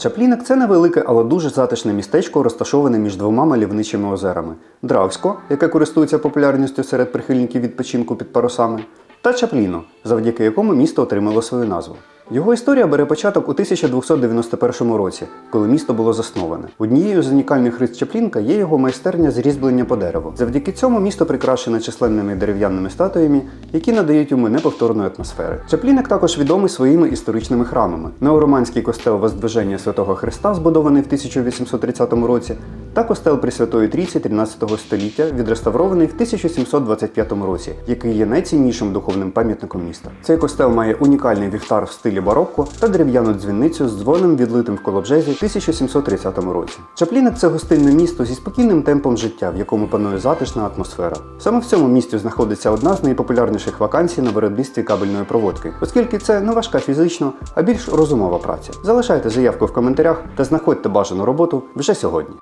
Чаплінок це невелике, але дуже затишне містечко, розташоване між двома мальовничими озерами: Дравсько, яке користується популярністю серед прихильників відпочинку під парусами, та Чапліно, завдяки якому місто отримало свою назву. Його історія бере початок у 1291 році, коли місто було засноване. Однією з унікальних рис Чаплінка є його майстерня з різьблення по дереву. Завдяки цьому місто прикрашене численними дерев'яними статуями, які надають йому неповторної атмосфери. Чаплінок також відомий своїми історичними храмами. Неороманський костел Воздвиження Святого Христа, збудований в 1830 році, та костел Пресвятої Трійці 13 століття, відреставрований в 1725 році, який є найціннішим духовним пам'ятником міста. Цей костел має унікальний вівтар в стилі барокко та дерев'яну дзвіницю з дзвоном, відлитим в колобжезі в 1730 році. Чаплінок це гостинне місто зі спокійним темпом життя, в якому панує затишна атмосфера. Саме в цьому місті знаходиться одна з найпопулярніших вакансій на виробництві кабельної проводки, оскільки це не важка фізично, а більш розумова праця. Залишайте заявку в коментарях та знаходьте бажану роботу вже сьогодні.